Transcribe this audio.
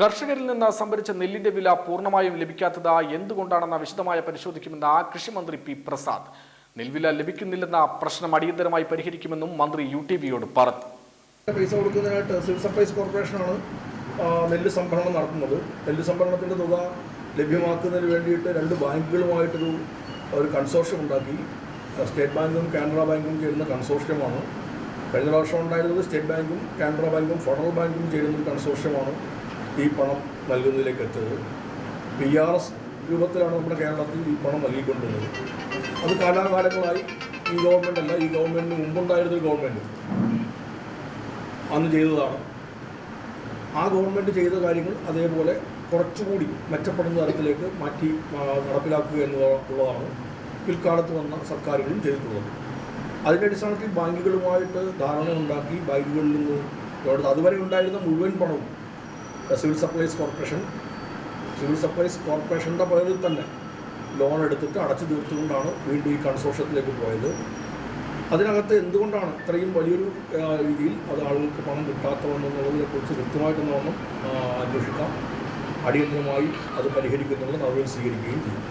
കർഷകരിൽ നിന്ന് സംഭരിച്ച നെല്ലിന്റെ വില പൂർണമായും ലഭിക്കാത്തത് എന്തുകൊണ്ടാണെന്ന വിശദമായ പരിശോധിക്കുമെന്ന് കൃഷിമന്ത്രി പി പ്രസാദ്. നെൽവില ലഭിക്കുന്നില്ലെന്ന പ്രശ്നം അടിയന്തരമായി പരിഹരിക്കുമെന്നും മന്ത്രി യു ടി വിയോട് പറഞ്ഞു. പൈസ കൊടുക്കുന്നതിനായിട്ട് സിവിൽ സപ്ലൈസ് കോർപ്പറേഷനാണ് നെല്ല് സംഭരണം നടത്തുന്നത്. നെല്ല് സംഭരണത്തിന്റെ തുക ലഭ്യമാക്കുന്നതിന് വേണ്ടിയിട്ട് രണ്ട് ബാങ്കുകളുമായിട്ടൊരു ഒരു കൺസോർഷ്യം ഉണ്ടാക്കി. സ്റ്റേറ്റ് ബാങ്കും കാനറ ബാങ്കും ചേരുന്ന കൺസോർഷ്യമാണ്. കഴിഞ്ഞ പ്രാവശ്യം ഉണ്ടായിരുന്നത് സ്റ്റേറ്റ് ബാങ്കും കാനറ ബാങ്കും ഫെഡറൽ ബാങ്കും ചേരുന്ന കൺസോർഷ്യമാണ്. ഈ പണം നൽകുന്നതിലേക്ക് എത്തുന്നത്. പി ആർ എസ് രൂപത്തിലാണ് നമ്മുടെ കേരളത്തിൽ ഈ പണം നൽകിക്കൊണ്ടിരുന്നത്. അത് കാലാകാലങ്ങളായി ഈ ഗവൺമെന്റ് അല്ല ഈ ഗവൺമെന്റിന് മുമ്പുണ്ടായിരുന്നൊരു ഗവൺമെന്റ് അന്ന് ചെയ്തതാണ്. ആ ഗവൺമെന്റ് ചെയ്ത കാര്യങ്ങൾ അതേപോലെ കുറച്ചുകൂടി മെച്ചപ്പെടുന്ന തരത്തിലേക്ക് മാറ്റി നടപ്പിലാക്കുക എന്നുള്ളതാണ് പിൽക്കാലത്ത് വന്ന സർക്കാരുകളും ചെയ്തിട്ടുള്ളത്. അതിന്റെ അടിസ്ഥാനത്തിൽ ബാങ്കുകളുമായിട്ട് ധാരണ ഉണ്ടാക്കി ബാങ്കുകളിൽ നിന്ന് അതുവരെ ഉണ്ടായിരുന്ന മുഴുവൻ പണവും civil supplies corporation civil supplies കോർപ്പറേഷന്റെ പേരിൽ തന്നെ ലോൺ എടുത്തിട്ട് അടച്ചു തീർത്തുകൊണ്ടാണ് വീണ്ടും ഈ കൺസോർഷ്യത്തിലേക്ക് പോയത്. അതിനകത്ത് എന്തുകൊണ്ടാണ് ഇത്രയും വലിയൊരു രീതിയിൽ അത് ആളുകൾക്ക് പണം കിട്ടാത്തതെന്നുള്ളതിനെക്കുറിച്ച് കൃത്യമായിട്ടൊന്നും അന്വേഷിക്കാം. അടിയന്തരമായി അത് പരിഹരിക്കുന്നുള്ള നടപടി സ്വീകരിക്കുകയും ചെയ്യും.